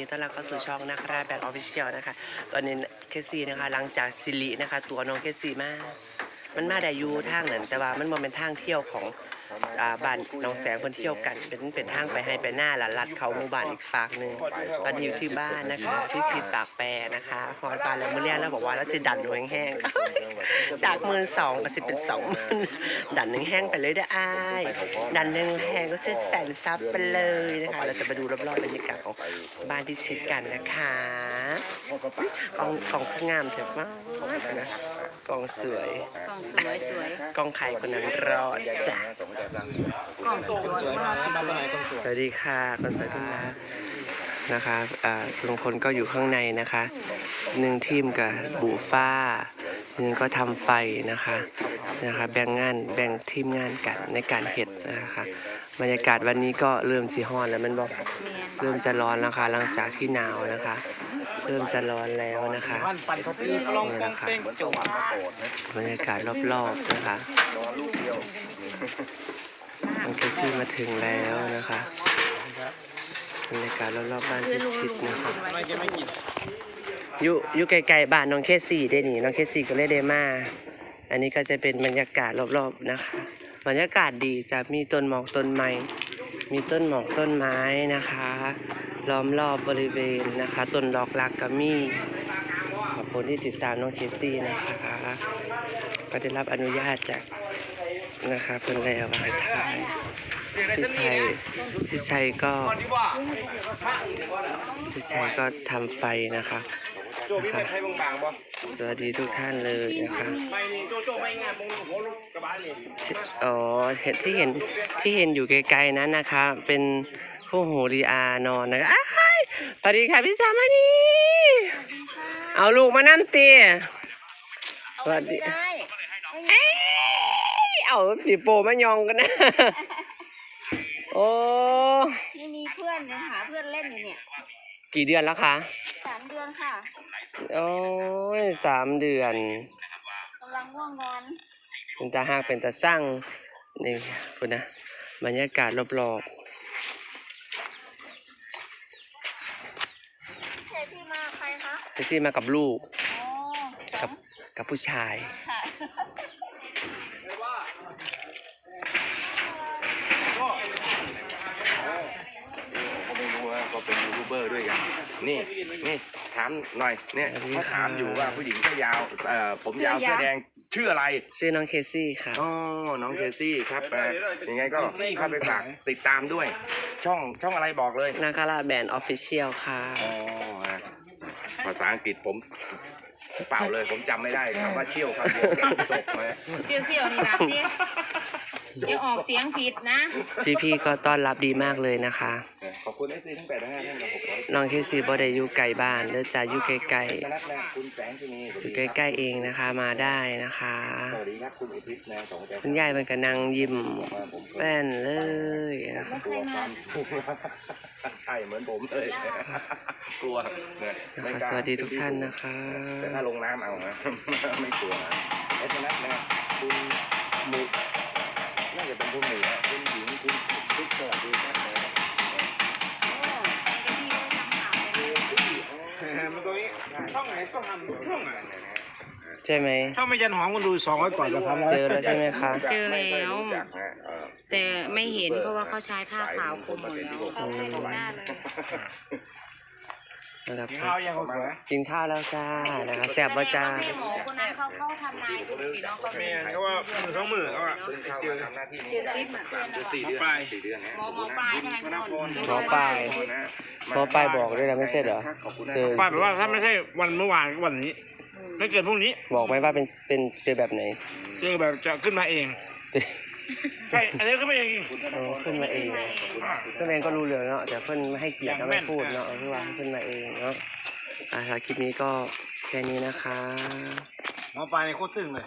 ดีต้อนรับเข้าสู่ช่องนักราแบดออฟฟิเชียลนะคะ ตอนนี้เคสซี่นะคะ หลังจากซิลินะคะ ตัวน้องเคสซี่มา มันมาได้อยู่ทางนั้นแต่ว่ามันบ่เป็นทางเที่ยวของ อ่าบ้านน้องแสงคนเที่ยวกันเป็นเป็นทางไปให้ไปหน้าละลัดเขาหมู่บ้านอีกฝากหนึ่งตอนนี้อยู่ที่บ้านนะคะที่ชีดปากแปรนะคะฮอนปลาแล้วเมื่อเรียนแล้วบอกว่าแล้วจะดันหนูแห้งๆจากหมื่นสองก็สิเป็นสองหมื่นดันหนึ่งแห้งไปเลยเด้ออ้ายดันหนึ่งแห้งก็เส้นแสนซับไปเลยนะคะเราจะไปดูรอบๆบรรยากาศของบ้านที่ชิดกันนะคะกองกองผู้งามเถอะมากนะ กองสวย กล่องสวยสวยกองไข่คนนั้นรอดจ้ะกล่องสวยมากสวัสดีค่ะคนสวยเพิ่งมานะคะอ่าลุงพลก็อยู่ข้างในนะคะหนึ่งทีมกับบูฟ้าหนึ่งก็ทำไฟนะคะนะคะแบ่งงานแบ่งทีมงานกันในการเห็ดนะคะบรรยากาศวันนี้ก็เริ่มสีฮ้อนแล้วมันบอกเมียนเริ่มจะร้อนแล้วค่ะหลังจากที่หนาวนะคะเริ่มจะร้อนแล้วนะคะนปั่นเขาตีกลองกองเป้งจุ่มบรรยากาศรอบๆนะคะน้องเคซี่มาถึงแล้วนะคะบรรยากาศรอบๆบ้านพิชิตนะค่ะไม่กินอยู่อยู่ไกลๆบ้านน้องเคซี่ได้นี่น้องเคซี่ก็เลยได้มาอันนี้ก็จะเป็นบรรยากาศรอบๆนะคะ บรรยากาศดีจะมีต้นหมอกต้นไม้มีต้นหมอกต้นไม้นะคะ ล้อมรอบบริเวณนะคะต้นดอกรักกามีขอบคุณที่ติดตามน้องเคซี่นะคะก็ได้รับอนุญาตจากนะคะเพิ่นแล้วให้ถ่ายพี่ชัยพี่ชัยก็พี่ชัยก็ทำไฟนะคะนใครบางๆบ่สวัสดีทุกท่านเลยนะคะอ๋อเห็นที่เห็นที่เห็นอยู่ไกลๆนั้นนะคะเป็น ผู้หูรีอานอนนะคะอ้ายสวัสดีค่ะพี่สามานีเอาลูกมานั่งเตี้ยสวัสดีได้เอ้ยเอาผีโปมายองกันนะ โอ้ นี่มีเพื่อนยังหาเพื่อนเล่นอยู่เนี่ยกี่เดือนแล้วคะสามเดือนค่ะโอ้ยสามเดือนกำลังง่วงนอนเป็นตาหากเป็นตาสร้างนี่คุณนะบรรยากาศรอบใช่พี่มาใครคะ ๆ พี่ซี่มากับลูกอ๋อกับ กับผู้ชายค่ะก็ไม่รู้ว่าก็เป็นยูทูบเบอร์ด้วยกัน นี่นี่ถามหน่อยเนี่ยสวัสดีเขาถามค่ะ อยู่ว่าผู้หญิงเสื้อยาวเอ่อผมยาวเสื้อแดงชื่ออะไรชื่อน้องเคซี่ค่ะ อ๋อน้องเคซี่ครับเอ่อยังไงก็เข้าไปฝากติดตามด้วย ช่องช่องอะไรบอกเลยนาคาราแบนด์ออฟฟิเชียลค่ะ อ๋อฮะภาษาอังกฤษผมเปล่าเลยผมจำไม่ได้คำว่าเชี่ยวครับเดียวจบไหม เชี่ยวเชี่ยวๆนี่นะพี่ เดี๋ยวออกเสียงผิดนะ พี่ๆก็ต้อนรับดีมากเลยนะคะ ขอบคุณเอฟซีทั้งแปดทั้งห้าท่านครับหกร้อยน้องเคซี่บ่ได้อยู่ไกลบ้านเด้อจ้าอยู่ใกล้คณะแรกคุณแสงที่นี่ๆอยู่ใกล้ๆเองนะคะมาได้นะคะ สวัสดีครับคุณอุทิศนะสองแสนคุณยายมันก็นั่งยิ้มว่าผมเคยแป้นเลยนะคะกลัวความถูกใช่เหมือนผมเลยกลัวเนี่ยนะไม่คะกล้าสวัสดีทุกท่านนะคะ แต่ถ้าลงน้ำเอานะไม่กลัวนะ ช่องไหนก็ทำช่องไหนใช่ไหม ช่องไม่ยันหอมคนดูสองร้อยกว่าจะทำเจอแล้วใช่ไหมคะ เจอแล้วไม่รู้จักนะเอ่อแต่ไม่เห็นเพราะว่าเขาใช้ผ้าขาวคลุมหมดแล้วอืมนะครับกินข้าวยังเขาสวยกินข้าวแล้วจ้านะคะแซ่บบ่จ้าแม่หมอคนนั้นเขาเข้าทำนายถูกสิเนาะเขาแม่เขาว่ามือสองมือเขาว่าเพิ่งเข้าเจอมาทำหน้าที่นี้ได้สามเดือนสี่เดือนปลายสี่เดือนนะหมอหมอปลายใช่ไหมธนพลหมอปลายหมอปลายบอกด้วยนะไม่ใช่เหรอขอบคุณนะเจอป้าแปลว่าถ้าไม่ใช่วันเมื่อวานก็วันนี้ไม่เกิดพรุ่งนี้ บอกไหมว่าเป็นเป็นเจอแบบไหน เจอแบบจะขึ้นมาเองเจอ ใช่ อันนี้ขึ้นมาเอง เออขึ้นมาเองขึ้นมาเองก็รู้เรื่องเนาะแต่เพิ่นไม่ให้เกียรติอย่างนะแม่ไม่นพูดเนาะเอาคือว่าขึ้นมาเองเนาะอ่าคลิปนี้ก็แค่นี้นะคะ หมอปลายในโคตรทึ่งเลย